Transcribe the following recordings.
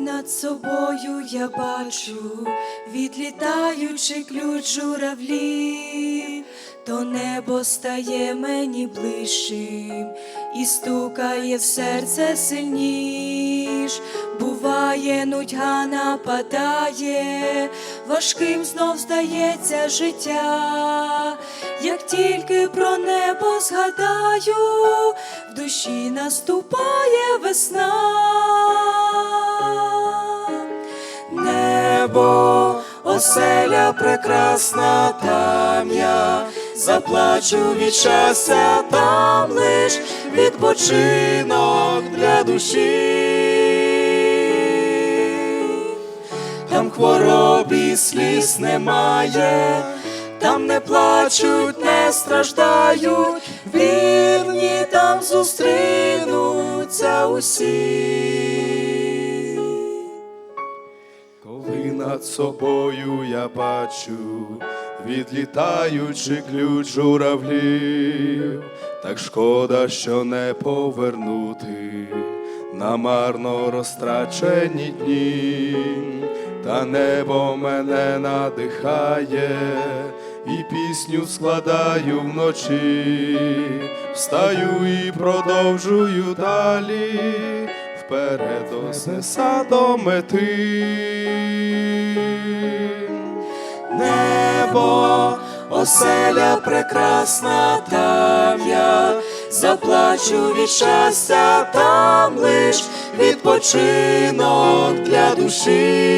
над собою я бачу, відлітаючи ключ журавлі, то небо стає мені ближчим і стукає в серце сильніш. Буває, нудьга нападає, важким знов здається життя, як тільки про небо згадаю, в душі наступає весна. Небо, оселя прекрасна, там я заплачу від щастя, там лиш відпочинок для душі. Там хвороб і сліз немає, там не плачуть, не страждають, вірні там зустрінуться усі. Коли над собою я бачу, відлітаючи ключ журавлів, так шкода, що не повернути на марно розтрачені дні, та небо мене надихає, і пісню складаю вночі, встаю і продовжую далі вперед оснеса до мети. Небо, оселя прекрасна, там я заплачу від щастя, там лиш відпочинок для душі.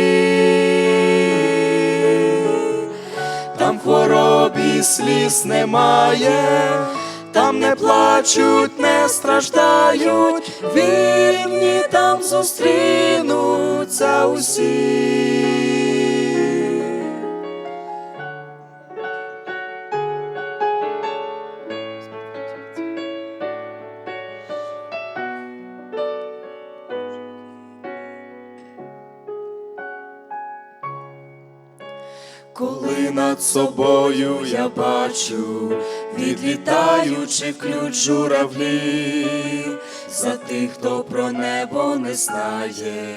Там хвороб і сліз немає, там не плачуть, не страждають, вільні там зустрінуться усі. Коли над собою я бачу, відлітаючи ключ журавлів, за тих, хто про небо не знає,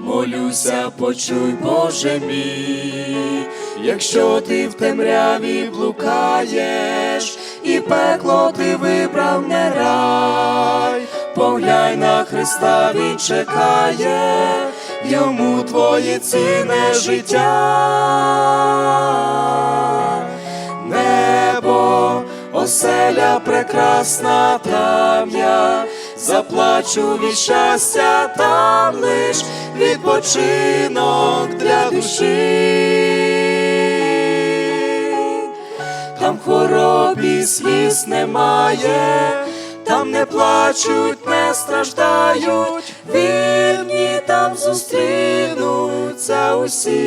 молюся, почуй, Боже мій, якщо ти в темряві блукаєш, і пекло ти вибрав не рай, поглянь на Христа, Він чекає, йому твоє цінне життя. Небо, оселя прекрасна, там я заплачу від щастя, там лиш відпочинок для душі. Там хвороб і сліз немає, там не плачуть, не страждають, зустрінуться усі.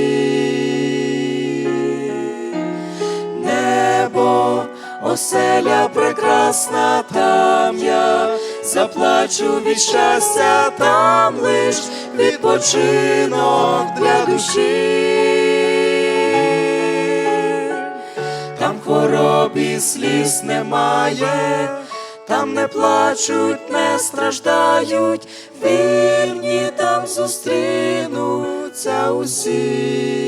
Небо, оселя прекрасна, там я заплачу від щастя, там лиш відпочинок для душі. Там хвороб і сліз немає, там не плачуть, не страждають, вільні там зустрінуться усі.